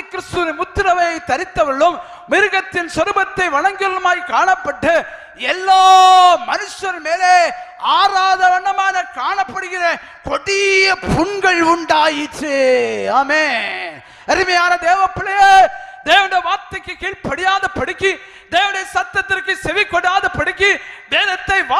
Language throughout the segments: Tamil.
அந்தி கிறிஸ்துவின் முத்திரவை தரித்தவர்களும் மிருகத்தின் சொரூபத்தை வணங்கலுமாய் காணப்பட்டு எல்லா மனுஷர் மேலே ஆறாத வண்ணமான காணப்படுகிற கொடிய புண்கள் உண்டாயிற்று. ஆமே அருமையான தேவ பிள்ளையே தேவனுடைய வார்த்தைக்கு கீழ்ப்படியாத படிக்கு தேவனுடைய சத்தத்திற்கு செவி கொடாத படிக்கு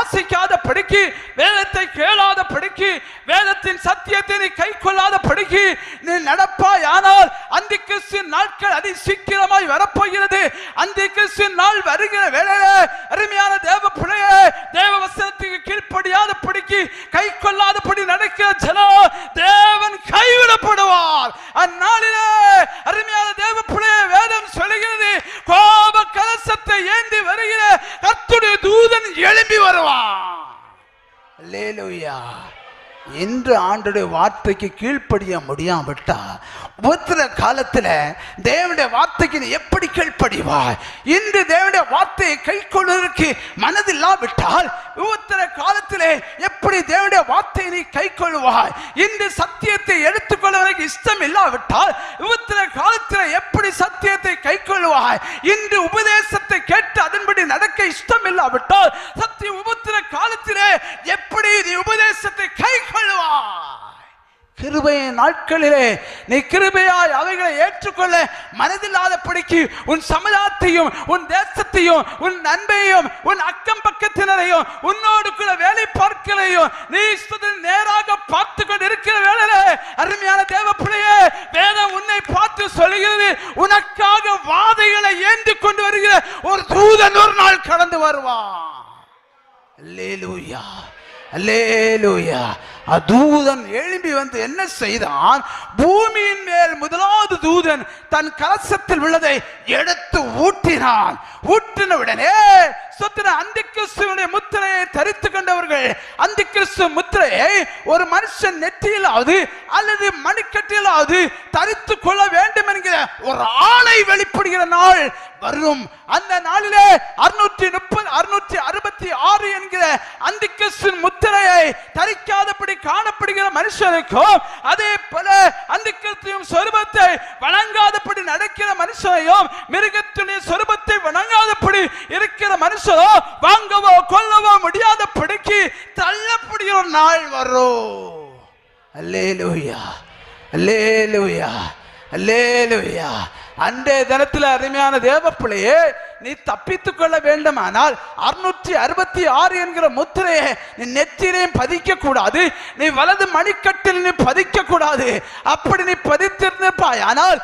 வாசிக்காத படிக்கு வேதத்தை கேளாத படிக்கு வேதத்தின் சத்தியத்தை நீ கை கொள்ளாத படிக்கு நீ நடப்பாய் ஆனால் அந்த கிறிஸ்துவின் நாட்கள் அதி சீக்கிரமாய் வரப்போகிறது. அந்த கிறிஸ்துவின் நாள் வருகிற வேளையில அருமையான தேவ பிள்ளையே தேவ வசனத்துக்கு கீழ்ப்படியாத படிக்கு கை கொள்ளாதபடி நடக்கிற ஜனம் தேவன் கைவிடப்படுவார். அந்நாளிலே அருமையான தேவ பிள்ளையே வேதம் சொல்லுகிறது கோப கலசத்தை ஏந்தி வருகிற கர்த்தருடைய திரும்பி வருவான் அல்லேலூயா. இன்று ஆண்டுடைய வார்த்தைக்கு கீழ்ப்படிய முடியாவிட்டா உபத்திர காலத்துல தேவனுடைய வார்த்தைக்கு நீ எப்படி கீழ்ப்படிவாய்? இன்று தேவனுடைய வார்த்தையை கை கொள்வதற்கு மனதில்லாவிட்டால் உபத்திர காலத்திலே எப்படி தேவனுடைய வார்த்தையை நீ கை கொள்வாய்? இன்று சத்தியத்தை எடுத்துக்கொள்வதற்கு இஷ்டம் இல்லாவிட்டால் உபத்திர காலத்தில் எப்படி சத்தியத்தை கை கொள்வாய்? இன்று உபதேசத்தை கேட்டு அதன்படி நடக்க இஷ்டம் இல்லாவிட்டால் நீ உபதேசத்தை கை கொள்வாய் கிருபையின் நாட்களிலே நீ கிருபையாய் அவைகளை ஏற்றுக்கொள்ள மனதில்லாதபடிக்கு உன் சமுதாயத்தையும் உன் தேசத்தையும் உன் நண்பையும் உன் அக்கம் பக்கத்தினரையும் உன்னோடு கூட வேலை பார்க்கலையும் நீ நேராக பார்த்து கொண்டு இருக்கிற வேலையில அருமையான தேவ பிள்ளையே வேதம் உன்னை பார்த்து சொல்கிறது உனக்காக வாதைகளை ஏந்தி கொண்டு வருகிற ஒரு தூதன் ஒரு நாள் கடந்து வருவான். லேலூயா அல்லேலூயா. அதூதன் எழும்பி வந்து என்ன செய்தான்? பூமியின் மேல் முதலாவது தூதன் தன் கலசத்தில் உள்ளதை எடுத்து ஊட்டினான். ஊற்றின உடனே சொத்தின அந்த கிறிஸ்துவனுடைய முத்திரையை தரித்து கொண்டவர்கள் அந்த கிறிஸ்துவ முத்திரையை ஒரு மனுஷன் நெற்றியிலாவது அல்லது மணிக்கட்டிலாவது தரித்து கொள்ள வேண்டும் என்கிற ஒரு ஆணை வெளிப்படுகிற நாள் வரும். அந்த நாளிலே அறுநூற்றி முப்பது அறுநூற்றி அறுபத்தி ஆறு என்கிற அந்த கிறிஸ்துவின் முத்திரையை தரிக்காதபடி காணப்படுகிற மனுஷனுக்கும் அதே போல அந்த கிறிஸ்துவின் சொரூபத்தை வணங்காதபடி நடக்கிற மனுஷனையும் மிருகத்துடைய சொருபத்தை வணங்காதபடி இருக்கிற மனுஷனோ வாங்கவோ கொல்லவோ முடியாத படிக்கு தள்ளப்படுகிற நாள் வரும். அல்லேலூயா அல்லேலூயா அல்லேலூயா. அன்றைய தினத்தில் அருமையான தேவ பிள்ளையே நீ தப்பித்துக் கொள்ள வேண்டுமானால் அறுநூற்றி அறுபத்தி ஆறு என்கிற முத்திரையை நீ நெற்றிலையும் பதிக்க கூடாது நீ வலது மணிக்கட்டில் நீ பதிக்க கூடாது அப்படி நீ பதித்திருந்திருப்பாய். ஆனால்